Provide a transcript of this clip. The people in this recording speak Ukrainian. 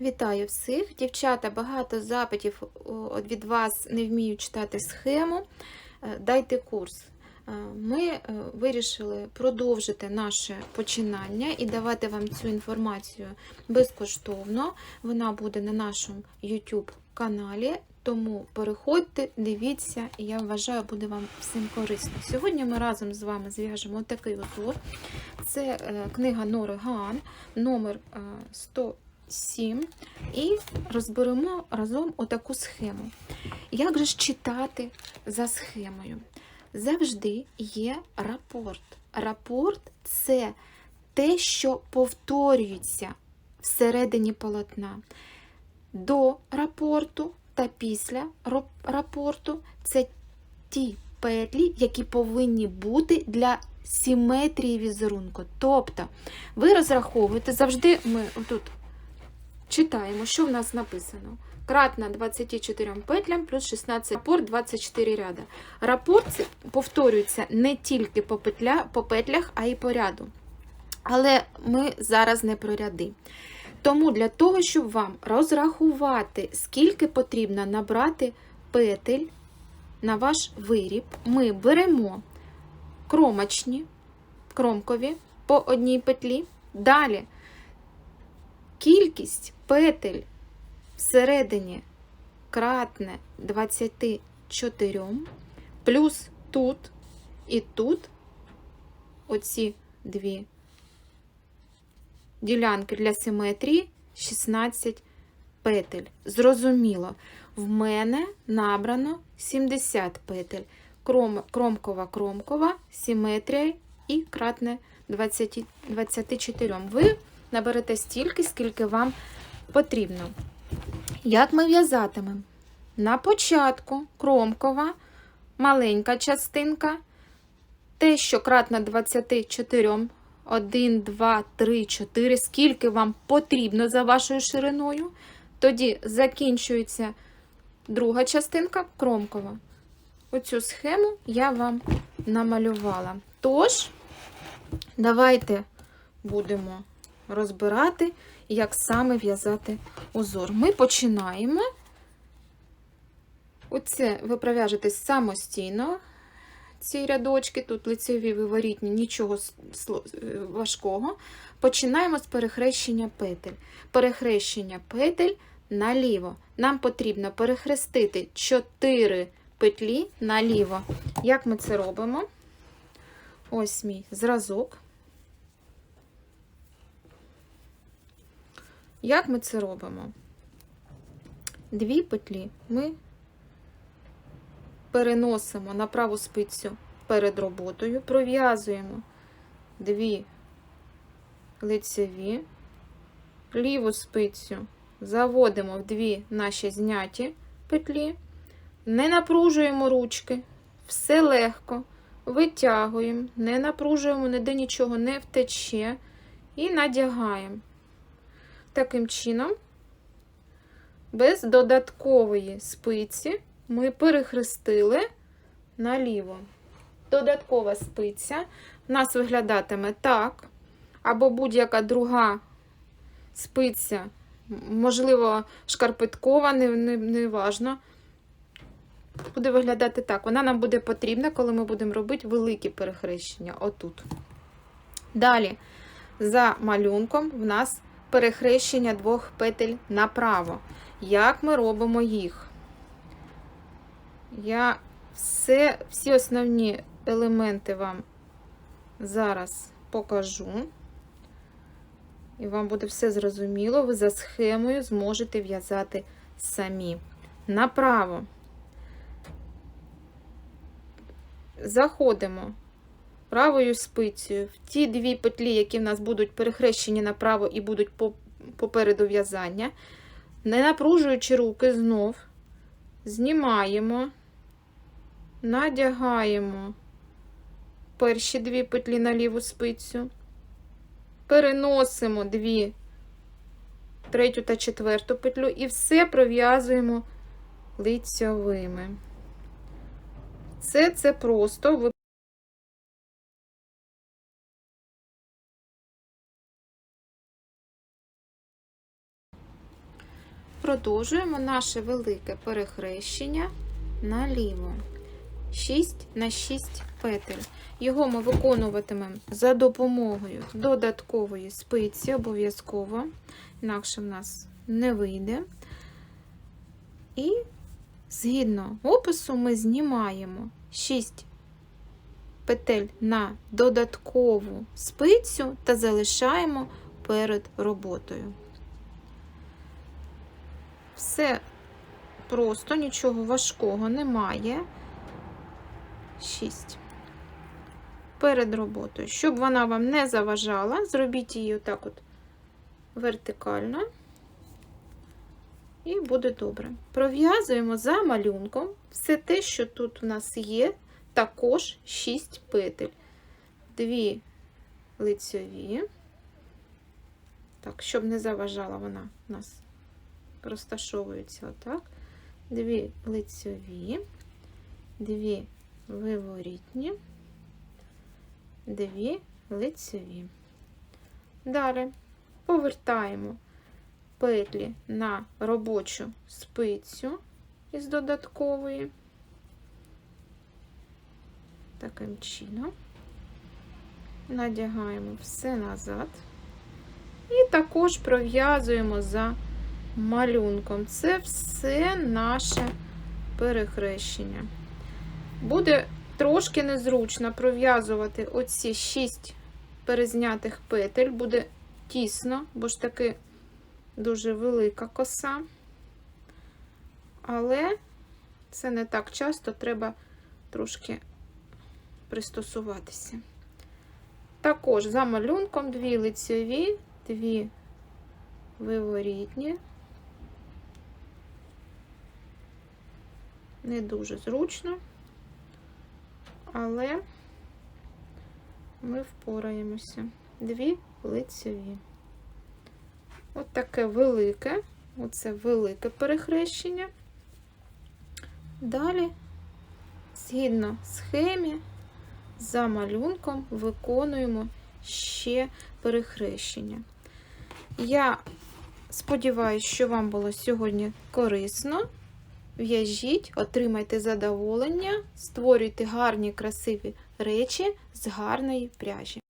Вітаю всіх! Дівчата, багато запитів е, від вас не вмію читати схему. Е, дайте курс. Е, ми вирішили продовжити наше починання і давати вам цю інформацію безкоштовно. Вона буде на нашому YouTube каналі, тому переходьте, дивіться, і я вважаю, буде вам всім корисно. Сьогодні ми разом з вами зв'яжемо такий узор. Це книга Нори Ган, номер 100. 7 і розберемо разом отаку схему. Як же ж читати за схемою? Завжди є рапорт. Рапорт це те, що повторюється всередині полотна. До рапорту та після рапорту це ті петлі, які повинні бути для симетрії візерунку. Тобто, ви розраховуєте завжди ми тут читаємо, що в нас написано. Кратна 24 петлям плюс 16 рапорт 24 ряда. Рапорт повторюється не тільки по, петля, по петлях, а й по ряду. Але ми зараз не про ряди. Тому для того, щоб вам розрахувати, скільки потрібно набрати петель на ваш виріб, ми беремо кромочні, кромкові по одній петлі. Далі кількість петель всередині кратне 24, плюс тут і тут оці дві ділянки для симетрії 16 петель. Зрозуміло, в мене набрано 70 петель. Кром, кромкова, кромкова, симетрія і кратне 20, 24. Ви наберете стільки, скільки вам потрібно. Як ми в'язатимемо? На початку кромкова, маленька частинка, те, що кратно 24, 1, 2, 3, 4, скільки вам потрібно за вашою шириною. Тоді закінчується друга частинка кромкова. Оцю схему я вам намалювала. Тож, давайте будемо розбирати, як саме в'язати узор. Ми починаємо. Оце ви пров'яжете самостійно. Ці рядочки, тут лицеві виворітні, нічого е, важкого. Починаємо з перехрещення петель. Перехрещення петель наліво. Нам потрібно перехрестити 4 петлі наліво. Як ми це робимо? Ось мій зразок. Як ми це робимо? Дві петлі ми переносимо на праву спицю перед роботою, пров'язуємо дві лицеві, ліву спицю заводимо в дві наші зняті петлі, не напружуємо ручки, все легко, витягуємо, не напружуємо, ніде нічого не втече і надягаємо. Таким чином, без додаткової спиці ми перехрестили наліво. Додаткова спиця в нас виглядатиме так, або будь-яка друга спиця, можливо, шкарпеткова, не, не, не важно. Буде виглядати так. Вона нам буде потрібна, коли ми будемо робити великі перехрещення отут. Далі, за малюнком, в нас перехрещення двох петель направо. Як ми робимо їх? Я все, всі основні елементи вам зараз покажу. І вам буде все зрозуміло. Ви за схемою зможете в'язати самі. Направо. Заходимо правою спицею в ті дві петлі, які в нас будуть перехрещені направо і будуть попереду в'язання. Не напружуючи руки знов, знімаємо, надягаємо перші дві петлі на ліву спицю, переносимо дві, третю та четверту петлю і все пров'язуємо лицьовими. Це це просто продовжуємо наше велике перехрещення наліво. 6 на 6 петель. Його ми виконуватимемо за допомогою додаткової спиці, обов'язково, інакше в нас не вийде. І згідно опису, ми знімаємо 6 петель на додаткову спицю та залишаємо перед роботою. Все просто, нічого важкого немає. 6. Перед роботою. Щоб вона вам не заважала, зробіть її отак от вертикально. І буде добре. Пров'язуємо за малюнком все те, що тут у нас є, також 6 петель. Дві лицьові. Так, щоб не заважала вона у нас розташовується отак. Дві лицьові, дві виворітні, дві лицеві. Далі повертаємо петлі на робочу спицю із додаткової, таким чином, надягаємо все назад і також пров'язуємо за малюнком. Це все наше перехрещення. Буде трошки незручно пров'язувати оці 6 перезнятих петель, буде тісно, бо ж таки дуже велика коса. Але це не так часто, треба трошки пристосуватися. Також за малюнком дві лицеві, дві виворітні. Не дуже зручно але ми впораємося. Дві лицеві. От таке велике, оце велике перехрещення. Далі, згідно схемі, за малюнком виконуємо ще перехрещення. Я сподіваюся, що вам було сьогодні корисно. В'яжіть, отримайте задоволення, створюйте гарні, красиві речі з гарної пряжі.